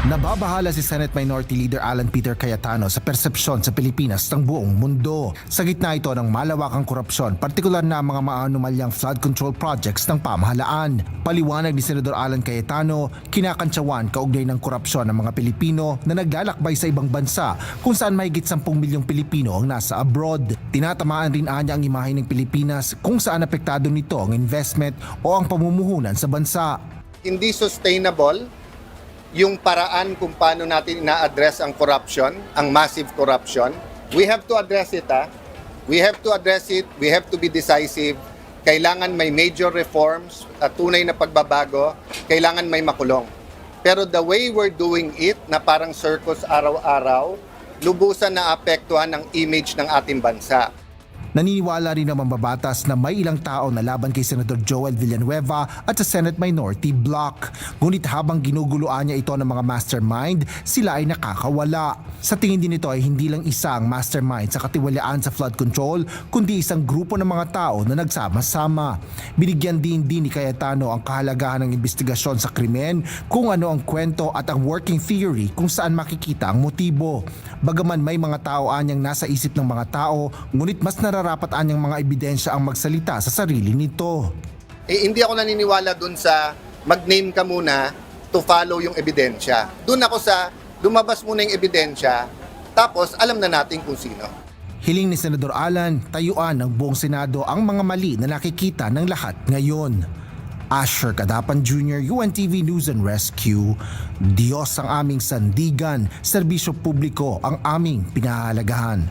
Nababahala si Senate Minority Leader Alan Peter Cayetano sa persepsyon sa Pilipinas ng buong mundo. Sa gitna ito ng malawakang korupsyon, partikular na ang mga maanumalyang flood control projects ng pamahalaan. Paliwanag ni Senador Alan Cayetano, kinakantsawan kaugnay ng korupsyon ng mga Pilipino na naglalakbay sa ibang bansa kung saan mahigit 10 milyong Pilipino ang nasa abroad. Tinatamaan rin anya ang imahe ng Pilipinas kung saan apektado nito ang investment o ang pamumuhunan sa bansa. hindi sustainable yung paraan kung paano natin ina-address ang corruption, ang massive corruption. We have to address it, ha? We have to address it. We have to be decisive. Kailangan may major reforms, at tunay na pagbabago. Kailangan may makulong. Pero the way we're doing it, na parang circus araw-araw, lubusan na apektuhan ng image ng ating bansa. Naniniwala rin ang mambabatas na may ilang tao na laban kay Senator Joel Villanueva at sa Senate Minority Bloc. Ngunit habang ginuguluan niya ito ng mga mastermind, sila ay nakakawala. Sa tingin din nito ay hindi lang isang mastermind sa katiwalaan sa flood control, kundi isang grupo ng mga tao na nagsama-sama. Binigyan din din ni Cayetano ang kahalagahan ng investigasyon sa krimen, kung ano ang kwento at ang working theory kung saan makikita ang motibo. Bagaman may mga tao anyang nasa isip ng mga tao, ngunit mas nararapat anyang mga ebidensya ang magsalita sa sarili nito. eh, hindi ako naniniwala dun sa mag-name ka muna to follow yung ebidensya. Dun ako sa lumabas muna yung ebidensya, tapos alam na natin kung sino. Hiling ni Senador Alan, tayuan ng buong Senado ang mga mali na nakikita ng lahat ngayon. Asher Kadapan Jr., UNTV News and Rescue. Diyos ang aming sandigan, serbisyo publiko ang aming pinahalagahan.